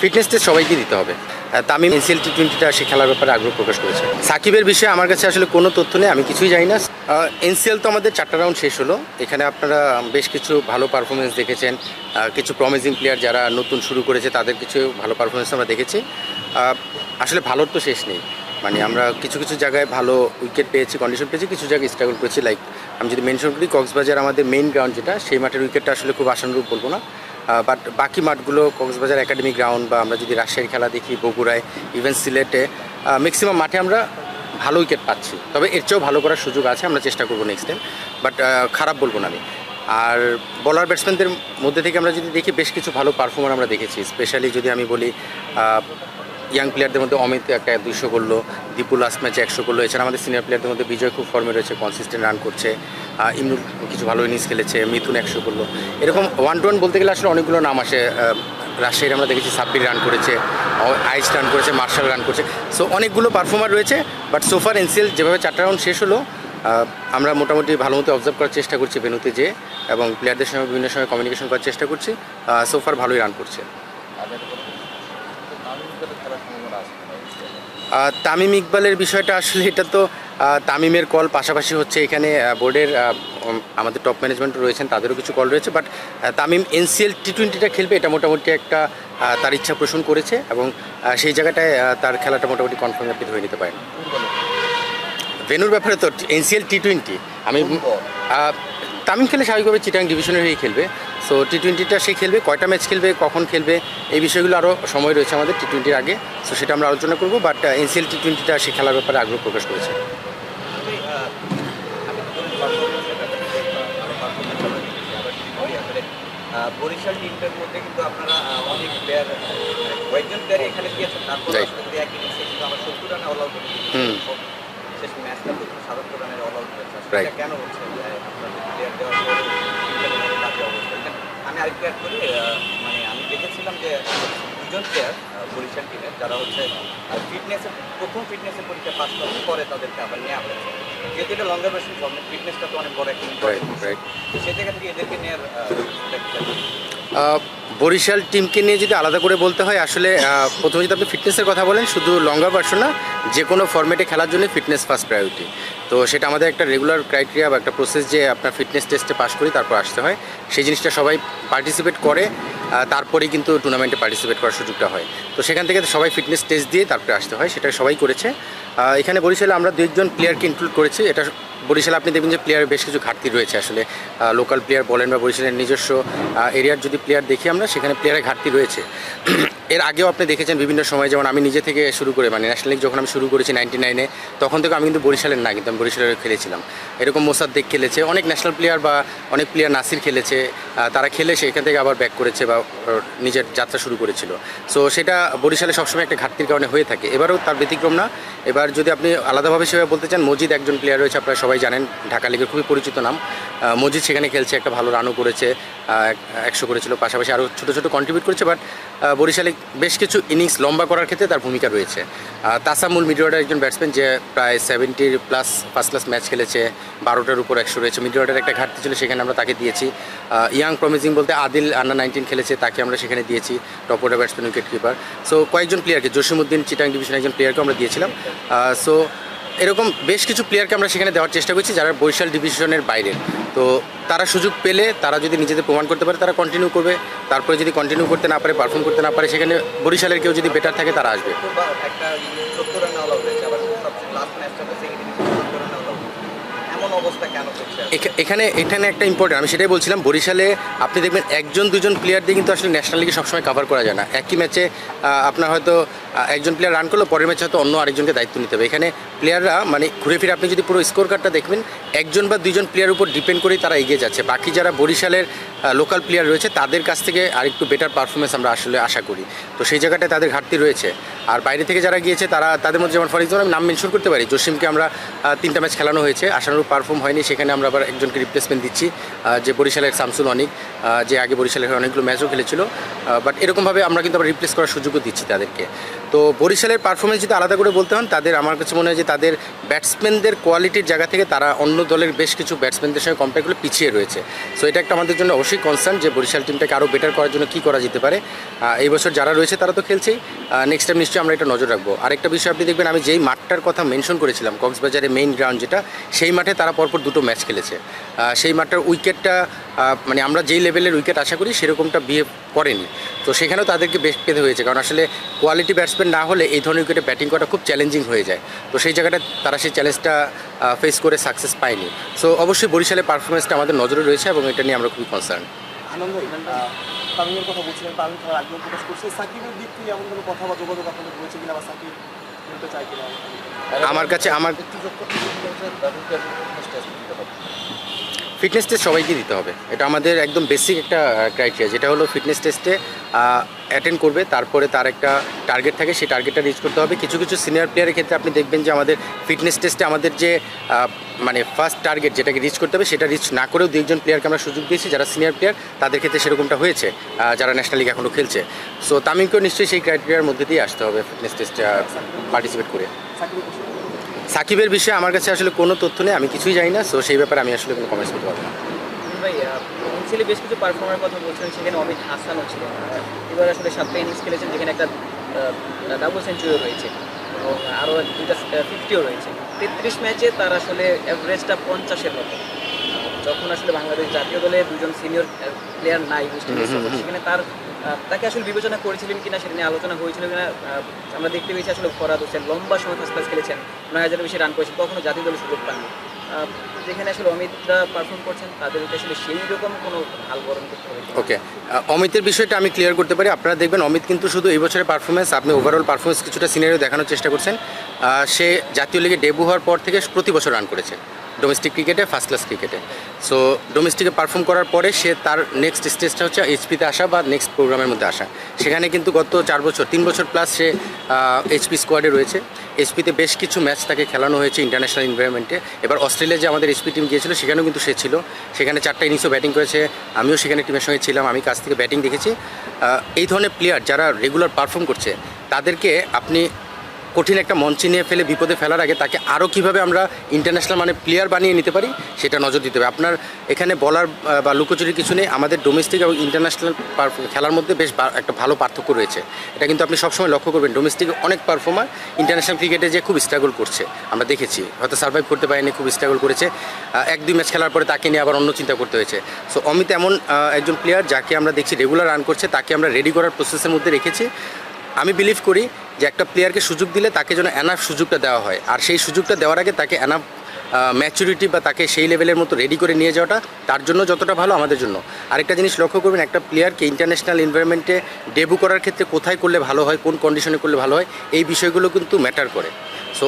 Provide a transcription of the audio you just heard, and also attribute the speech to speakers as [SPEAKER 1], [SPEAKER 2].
[SPEAKER 1] Fitness test সবাইকে দিতে হবে। তামিম এনসিএল টি টোয়েন্টিটা সে খেলার ব্যাপারে আগ্রহ প্রকাশ করেছে। সাকিবের বিষয়ে আমার কাছে আসলে কোনো তথ্য নেই, আমি কিছুই জানি না। এনসিএল তো আমাদের চারটা রাউন্ড শেষ হলো। এখানে আপনারা বেশ কিছু ভালো পারফরমেন্স দেখেছেন। কিছু প্রমিজিং প্লেয়ার যারা নতুন শুরু করেছে, তাদের কিছু ভালো পারফরমেন্স আমরা দেখেছি। আসলে ভালোর তো শেষ নেই। মানে আমরা কিছু কিছু জায়গায় ভালো উইকেট পেয়েছি কন্ডিশন পেয়েছি, কিছু জায়গায় স্ট্রাগল করেছি। লাইক আমি যদি মেনশন করি, কক্সবাজার আমাদের মেইন গ্রাউন্ড যেটা, সেই মাঠের উইকেটটা আসলে খুব আশানুরূপ বলব না। বাট বাকি মাঠগুলো কক্সবাজার একাডেমি গ্রাউন্ড বা আমরা যদি রাজশাহীর খেলা দেখি, বগুড়ায় ইভেন সিলেটে ম্যাক্সিমাম মাঠে আমরা ভালো উইকেট পাচ্ছি। তবে এর চেয়েও ভালো করার সুযোগ আছে, আমরা চেষ্টা করব নেক্সট টাইম বাট খারাপ বলব না আমি। আর বলার ব্যাটসম্যানদের মধ্যে থেকে আমরা যদি দেখি, বেশ কিছু ভালো পারফর্মার আমরা দেখেছি। স্পেশালি যদি আমি বলি ইয়াং প্লেয়ারদের মধ্যে অমিত একটা দুইশো করল, দীপু লাস্ট ম্যাচে একশো করল। এছাড়া আমাদের সিনিয়র প্লেয়ারদের মধ্যে বিজয় খুব ফর্মে রয়েছে কনসিস্টেন্ট রান করছে। ইমরুল কিছু ভালো ইনিংস খেলেছে, মিথুন একশো করল। এরকম ওয়ান টু ওয়ান বলতে গেলে আসলে অনেকগুলো নাম আসে। রাজশাহীর আমরা দেখেছি সাব্বির রান করেছে আইস রান করেছে, মার্শাল রান করেছে। সো অনেকগুলো পারফর্মার রয়েছে বাট সোফার এনসিএল যেভাবে চারটা রাউন্ড শেষ হলো আমরা মোটামুটি ভালো মতো অবজার্ভ করার চেষ্টা করছি ভেনুতে যেয়ে এবং প্লেয়ারদের সঙ্গে বিভিন্ন সময় কমিউনিকেশন করার চেষ্টা করছি। সোফার ভালোই রান করছে। তামিম ইকবালের বিষয়টা আসলে এটা তো তামিমের কল পাশাপাশি হচ্ছে এখানে বোর্ডের আমাদের টপ ম্যানেজমেন্ট রয়েছেন তাদেরও কিছু কল রয়েছে বাট তামিম এনসিএল টি টোয়েন্টিটা খেলবে এটা মোটামুটি একটা তার ইচ্ছা পোষণ করেছে এবং সেই জায়গাটায় তার খেলাটা মোটামুটি কনফার্ম আপনি ধরে নিতে পারেন। ভেনুর ব্যাপারে তো এনসিএল টি টোয়েন্টি আমি তামিম খেলে স্বাভাবিকভাবে চিটাং ডিভিশনের হয়েই খেলবে। সো টি টোয়েন্টিটা সে খেলবে, কয়টা ম্যাচ খেলবে, কখন খেলবে, এই বিষয়গুলো আরও সময় রয়েছে আমাদের টি টোয়েন্টির আগে। সো সেটা আমরা আলোচনা করব বাট এনসিএল টি টোয়েন্টিটা সে খেলার ব্যাপারে আগ্রহ প্রকাশ করেছে। হুম।
[SPEAKER 2] শেষ ম্যাচটা তো সাতাত্তর রানের অল আউট হয়েছে আসলে কেন হচ্ছে? যে, আপনাদের প্লেয়ার দেওয়ার বাজে অবস্থা। আমি আরেকটু অ্যাড করি মানে আমি দেখেছিলাম যে দুজন প্লেয়ার বরিশাল টিমের যারা হচ্ছে ফিটনেসের প্রথম ফিটনেসের পরীক্ষা পাস করার পরে তাদেরকে আবার নেওয়া হয়েছে। যেহেতু এটা লঙ্গার ভার্সন ফর্মেট ফিটনেসটা তো অনেক বড় একটা সেই জায়গা থেকে এদেরকে নেওয়ার
[SPEAKER 1] বরিশাল টিমকে নিয়ে যদি আলাদা করে বলতে হয়, আসলে প্রথমে যদি আপনি ফিটনেসের কথা বলেন, শুধু লঙ্গা ভার্সন না, যে কোনো ফর্মেটে খেলার জন্য ফিটনেস ফার্স্ট প্রায়োরিটি তো সেটা আমাদের একটা রেগুলার ক্রাইটেরিয়া বা একটা প্রসেস যে আপনার ফিটনেস টেস্টে পাস করি, তারপর আসতে হয়। সেই জিনিসটা সবাই পার্টিসিপেট করে তারপরেই কিন্তু টুর্নামেন্টে পার্টিসিপেট করার সুযোগটা হয়। তো সেখান থেকে সবাই ফিটনেস টেস্ট দিয়ে তারপরে আসতে হয়, সেটা সবাই করেছে। এখানে বরিশালে আমরা দুইজন প্লেয়ারকে ইনক্লুড করেছি, এটা বরিশালে আপনি দেখবেন যে প্লেয়ারের বেশ কিছু ঘাটতি রয়েছে আসলে। লোকাল প্লেয়ার বলেন বা বরিশালের নিজস্ব এরিয়ার যদি প্লেয়ার দেখি আমরা, সেখানে প্লেয়ারের ঘাটতি রয়েছে। এর আগেও আপনি দেখেছেন বিভিন্ন সময়, যেমন আমি নিজে থেকে শুরু করে মানে ন্যাশনাল লিগ যখন আমি শুরু করেছি নাইনটি নাইনে তখন থেকে আমি কিন্তু বরিশালের না কিন্তু আমি বরিশালের খেলেছিলাম। এরকম মোসাদ্দেক খেলেছে, অনেক ন্যাশনাল প্লেয়ার বা অনেক প্লেয়ার নাসির খেলেছে তারা খেলে সেখান থেকে আবার ব্যাক করেছে বা নিজের যাত্রা শুরু করেছিল। সো সেটা বরিশালে সবসময় একটা ঘাটতির কারণে হয়ে থাকে। এবারও তার ব্যতিক্রম না। এবার যদি আপনি আলাদাভাবে সেভাবে বলতে চান, মজিদ একজন প্লেয়ার রয়েছে, আপনারা সবাই জানেন, ঢাকা লিগের খুবই পরিচিত নাম। মজিদ সেখানে খেলছে, একটা ভালো রানও করেছে একশো করেছিল, পাশাপাশি আরও ছোটো ছোটো কন্ট্রিবিউট করেছে বাট বরিশালে বেশ কিছু ইনিংস লম্বা করার ক্ষেত্রে তার ভূমিকা রয়েছে। তাসামুল মিড মিডওয়ার্ডার একজন ব্যাটসম্যান যে প্রায় সেভেন্টির প্লাস ফার্স্ট ক্লাস ম্যাচ খেলেছে, বারোটার উপর একশো রয়েছে। মিডওয়ার্ডার একটা ঘাটতি ছিল, সেখানে আমরা তাকে দিয়েছি। ইয়াং প্রমিজিং বলতে আদিল আন্ডার নাইনটিন খেলেছে, তাকে আমরা সেখানে দিয়েছি top order batsman wicket keeper so কয়েকজন প্লেয়ারকে জসিমুদ্দিন চিটাং ডিভিশন একজন প্লেয়ারকে আমরা দিয়েছিলাম। সো এরকম বেশ কিছু প্লেয়ারকে আমরা সেখানে দেওয়ার চেষ্টা করছি যারা বরিশাল ডিভিশনের বাইরে। তো তারা সুযোগ পেলে, তারা যদি নিজেদের প্রমাণ করতে পারে, তারা কন্টিনিউ করবে। তারপরে যদি কন্টিনিউ করতে না পারে পারফর্ম করতে না পারে, সেখানে বরিশালের কেউ যদি বেটার থাকে, তারা আসবে। এখানে এখানে একটা ইম্পর্টেন্ট আমি সেটাই বলছিলাম, বরিশালে আপনি দেখবেন একজন, দুজন প্লেয়ার দিয়ে কিন্তু আসলে ন্যাশনাল লিগে সবসময় কভার করা যায় না। একই ম্যাচে আপনার হয়তো একজন প্লেয়ার রান করল, পরের ম্যাচে হয়তো অন্য আরেকজনকে দায়িত্ব নিতে হবে। এখানে প্লেয়াররা মানে ঘুরে ফিরে আপনি যদি পুরো স্কোর কার্ডটা দেখবেন, একজন বা দুজন প্লেয়ার উপর ডিপেন্ড করেই তারা এগিয়ে যাচ্ছে। বাকি যারা বরিশালের লোকাল প্লেয়ার রয়েছে, তাদের কাছ থেকে আরেকটু বেটার পারফরমেন্স আমরা আসলে আশা করি। তো সেই জায়গাটায় তাদের ঘাটতি রয়েছে। আর বাইরে থেকে যারা গিয়েছে, তারা, তাদের মধ্যে যেমন ফর এক্সাম্পল আমি নাম মেনশন করতে পারি, জসিমকে আমরা তিনটা ম্যাচ খেলানো হয়েছে, আশানুরূপ পারফর্ম হয়নি, সেখানে আমরা আবার একজনকে রিপ্লেসমেন্ট দিচ্ছি যে বরিশালের শামসুল অনিক যে আগে বরিশালের অনেকগুলো ম্যাচও খেলেছিল বাট এরকমভাবে আমরা কিন্তু আবার রিপ্লেস করার সুযোগও দিচ্ছি তাদেরকে। তো বরিশালের পারফরমেন্স যদি আলাদা করে বলতে হন, তাদের আমার কাছে মনে হয় যে তাদের ব্যাটসম্যানদের কোয়ালিটির জায়গা থেকে তারা অন্য দলের বেশ কিছু ব্যাটসম্যানদের সঙ্গে কম্পেয়ার করলে পিছিয়ে রয়েছে। সো এটা একটা আমাদের জন্য অবশ্যই কনসার্ন যে বরিশাল টিমটাকে আরও বেটার করার জন্য কী করা যেতে পারে। এই বছর যারা রয়েছে তারা তো খেলছেই। নেক্সট টাইম নিশ্চয়ই আমরা এটা নজর রাখব। আরেকটা বিষয় আপনি দেখবেন, আমি যেই মাঠটার কথা মেনশন করেছিলাম, কক্সবাজারের মেইন গ্রাউন্ড যেটা, সেই মাঠে তারা পরপর দুটো ম্যাচ খেলেছে। সেই মাঠটার উইকেটটা মানে আমরা যেই লেভেলের উইকেট আশা করি, সেরকমটা বিহেভ করেনি। তো সেখানেও তাদেরকে বেশ পেতে হয়েছে। কারণ আসলে কোয়ালিটি ব্যাটসম্যান না হলে এই ধরনের উইকেটে ব্যাটিং করাটা খুব চ্যালেঞ্জিং হয়ে যায়। তো সেই জায়গাটা তারা সেই চ্যালেঞ্জটা ফেস করে সাকসেস পায়নি। সো অবশ্যই বরিশালের পারফরমেন্সটা আমাদের নজরে রয়েছে এবং এটা নিয়ে আমরা খুবই কনসার্ন
[SPEAKER 3] আনন্দ তামিমের কথা বলছিলেন তামিম খেলার আগ্রহ প্রকাশ করছে। সাকিবের দিক থেকে এমন কোনো কথা বা যোগাযোগ আপনাদের হয়েছে কিনা বা সাকিব খেলতে চায় কিনা?
[SPEAKER 1] আমার কাছে আমার। ফিটনেস টেস্ট সবাইকে দিতে হবে। এটা আমাদের একদম বেসিক একটা ক্রাইটেরিয়া যেটা হলো ফিটনেস টেস্টে অ্যাটেন্ড করবে, তারপরে তার একটা টার্গেট থাকে, সেই টার্গেটটা রিচ করতে হবে। কিছু কিছু সিনিয়র প্লেয়ারের ক্ষেত্রে আপনি দেখবেন যে আমাদের ফিটনেস টেস্টে আমাদের যে মানে ফার্স্ট টার্গেট যেটাকে রিচ করতে হবে, সেটা রিচ না করেও দু একজন প্লেয়ারকে আমরা সুযোগ দিয়েছি। যারা সিনিয়র প্লেয়ার তাদের ক্ষেত্রে সেরকমটা হয়েছে যারা ন্যাশনাল লিগ এখনও খেলছে। সো তামিমকেও নিশ্চয়ই সেই ক্রাইটেরিয়ার মধ্যে দিয়ে আসতে হবে ফিটনেস টেস্টে পার্টিসিপেট করে।
[SPEAKER 3] সাকিবের
[SPEAKER 1] বিষয়ে আমার কাছে আসলে কোনো তথ্য নেই, আমি কিছুই জানি না সো সেই ব্যাপারে আমি আসলে কোনো কমেন্টস করতে পারব না।
[SPEAKER 4] ভাই ছেলে বেশ কিছু পারফর্মারের কথা বলছিলেন সেখানে অমিত হাসানও ছিলেন এবার আসলে সাতটা ইনিংস খেলেছেন যেখানে একটা ডাবল সেঞ্চুরিও রয়েছে এবং আরও দুইটা ফিফটিও রয়েছে। তেত্রিশ ম্যাচে তার আসলে অ্যাভারেজটা পঞ্চাশের মতো। যখন আসলে বাংলাদেশ জাতীয় দলে দুজন সিনিয়র প্লেয়ার নাই ওয়েস্ট ইন্ডিজ। সেখানে তার তাকে আসলে বিবেচনা করেছিলেন কিনা সেটা নিয়ে আলোচনা হয়েছিল কিনা আমরা দেখতে পেয়েছি আসলে ফরাদ হোসেন লম্বা সময় ফার্স্ট ক্লাস খেলেছেন নয় হাজারের বেশি রান করেছেন কখনো জাতীয় দলে সুযোগ পাননি। যেখানে আসলে অমিতরা পারফর্ম করছেন তাদেরকে আসলে সেই রকম কোনো হাল গরম করতে হবে
[SPEAKER 1] ওকে অমিতের বিষয়টা আমি ক্লিয়ার করতে পারি। আপনারা দেখবেন অমিত কিন্তু শুধু এই বছরের পারফরমেন্স আপনি ওভারঅল পারফরমেন্স কিছুটা সিনারিও দেখানোর চেষ্টা করছেন। সে জাতীয় লিগে ডেবু হওয়ার পর থেকে প্রতি বছর রান করেছে। ডোমেস্টিক ক্রিকেটে ফার্স্ট ক্লাস ক্রিকেটে সো ডোমেস্টিকে পারফর্ম করার পরে সে তার নেক্সট স্টেজটা হচ্ছে এইচপিতে আসা বা নেক্সট প্রোগ্রামের মধ্যে আসা। সেখানে কিন্তু গত চার বছর, তিন বছর প্লাস সে এইচপি স্কোয়াডে রয়েছে। এইচপিতে বেশ কিছু ম্যাচ তাকে খেলানো হয়েছে ইন্টারন্যাশনাল এনভায়রনমেন্টে এবার অস্ট্রেলিয়া যে আমাদের এইচপি টিম গিয়েছিল, সেখানেও কিন্তু সে ছিল। সেখানে চারটা ইনিংসও ব্যাটিং করেছে। আমিও সেখানে টিমের সঙ্গে ছিলাম, আমি কাছ থেকে ব্যাটিং দেখেছি। এই ধরনের প্লেয়ার যারা রেগুলার পারফর্ম করছে, তাদেরকে আপনি কঠিন একটা মঞ্চে নিয়ে ফেলে বিপদে ফেলার আগে তাকে আরও কীভাবে আমরা ইন্টারন্যাশনাল মানে প্লেয়ার বানিয়ে নিতে পারি, সেটা নজর দিতে হবে। আপনার এখানে বলার বা লুকোচুরির কিছু নেই, আমাদের ডোমেস্টিক এবং ইন্টারন্যাশনাল খেলার মধ্যে বেশ একটা ভালো পার্থক্য রয়েছে। এটা কিন্তু আপনি সবসময় লক্ষ্য করবেন ডোমেস্টিক অনেক পারফর্মার ইন্টারন্যাশনাল ক্রিকেটে যে খুব স্ট্রাগল করছে, আমরা দেখেছি। হয়তো সার্ভাইভ করতে পারেনি, খুব স্ট্রাগল করেছে। এক দুই ম্যাচ খেলার পরে তাকে নিয়ে আবার অন্য চিন্তা করতে হয়েছে। সো অমিত এমন একজন প্লেয়ার যাকে আমরা দেখছি রেগুলার রান করছে, তাকে আমরা রেডি করার প্রসেসের মধ্যে রেখেছি। আমি বিলিভ করি যে একটা প্লেয়ারকে সুযোগ দিলে তাকে যেন এনাফ সুযোগটা দেওয়া হয়। আর সেই সুযোগটা দেওয়ার আগে তাকে এনাফ ম্যাচুরিটি বা তাকে সেই লেভেলের মতো রেডি করে নিয়ে যাওয়াটা তার জন্য যতটা ভালো, আমাদের জন্য। আরেকটা জিনিস লক্ষ্য করবেন, একটা প্লেয়ারকে ইন্টারন্যাশনাল এনভায়রনমেন্টে ডেবু করার ক্ষেত্রে কোথায় করলে ভালো হয়, কোন কন্ডিশনে করলে ভালো হয়, এই বিষয়গুলো কিন্তু ম্যাটার করে। সো